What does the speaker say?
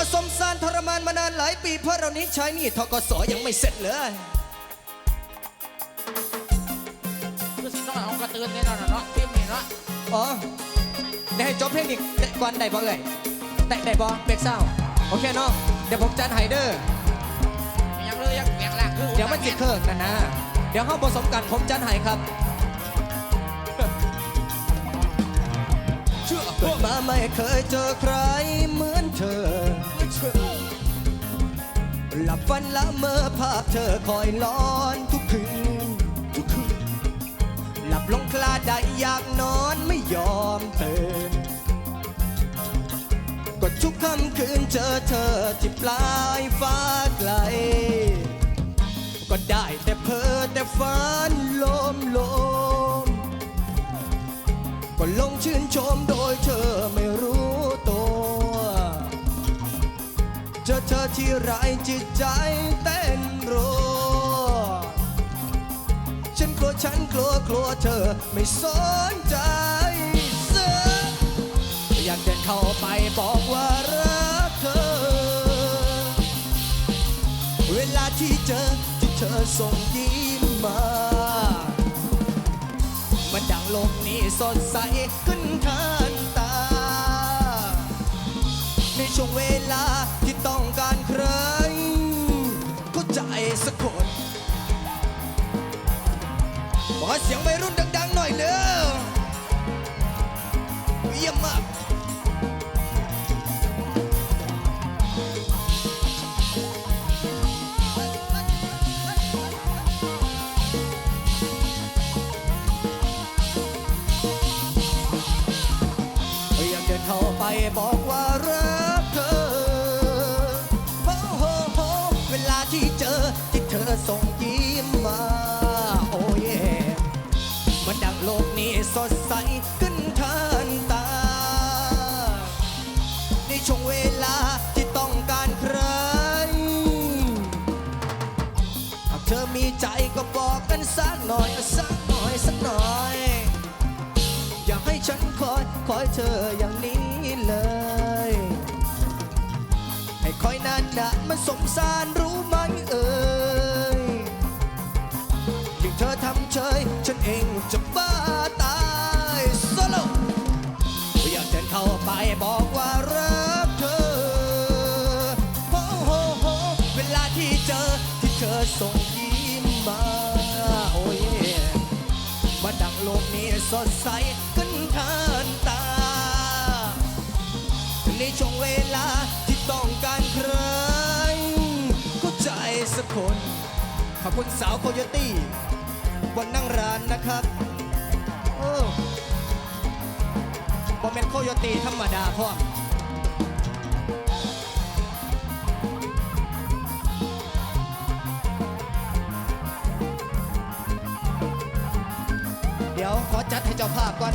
อาสมสารทรมานมานานหลายปีเพราะเรานี้ใช้หนี่ทกสยังไม่เสร็จเลยคือสิต้องเอากระตือนแน่นอนเนาะทีมนี่เนาะอ๋อได้ให้จบเพลงอีกได้ก่อนได้บ่เอ่ยได้ได้บ่เบรกเศร้าโอเคเนาะเดี๋ยวผมจัดไฮเดอร์ยังเลยยังแข็งแรงคือเดี๋ยวมันจิเคิร์กนะนะเดี๋ยวเข้าผสมกันผมจัดไฮครับเชื่อเกิดมาไม่เคยเจอใครเหมือนเธอ หลับฝันละเมอภาพเธอคอยล้อนทุกคืนทุกคืน หลับลงคลาดได้อยากนอนไม่ยอมตื่นก็ทุกค่ำคืนเจอเธอที่ปลายฟ้าไกล ก็ได้แต่เพ้อแต่ฝันลม ที่ไรจิตใจเต้นรัวฉันกลัวฉันกลัวกลัวเธอไม่สนใจเสืออยากเดินเข้าไปบอกว่ารักเธอ เวลาที่เจอที่เธอส่งยิ้มมา มันดังลกนี้สดใสขึ้นทันตา ในช่วงเวลาที่ต้อง เสียงวัยรุ่นดังๆหน่อยเร็วเยี่ยมมากอยากเดินเข้าไปบอกว่ารักเธอโอ้โหโหเวลาที่เจอที่เธอส่งยิ้ม ขึ้นเทันตา ในช่วงเวลาที่ต้องการใคร หากเธอมีใจก็บอกกันสักหน่อยสักหน่อยสักหน่อย อยากให้ฉันคอยคอยเธออย่างนี้เลย ให้คอยนานนะมันสงสารรู้ไหมเอ่ยยิ่งเธอทำเฉยฉันเองจะบ้า ดินเข้บอกว่ารักเธอโอ้โหโหเวลาที่เจอที่เธอส่งยิ้มมาโอ้ยมาดังโลกนี้สดใสขึ้นทานตา ในช่วงเวลาที่ต้องการใครก็ใจสักคน ขอบคุณสาวโคโยตี้บนนั่งร้านนะครับ ผมเป็นโคโยตีธรรมดาพ่อเดี๋ยวขอจัดให้เจ้าภาพก่อน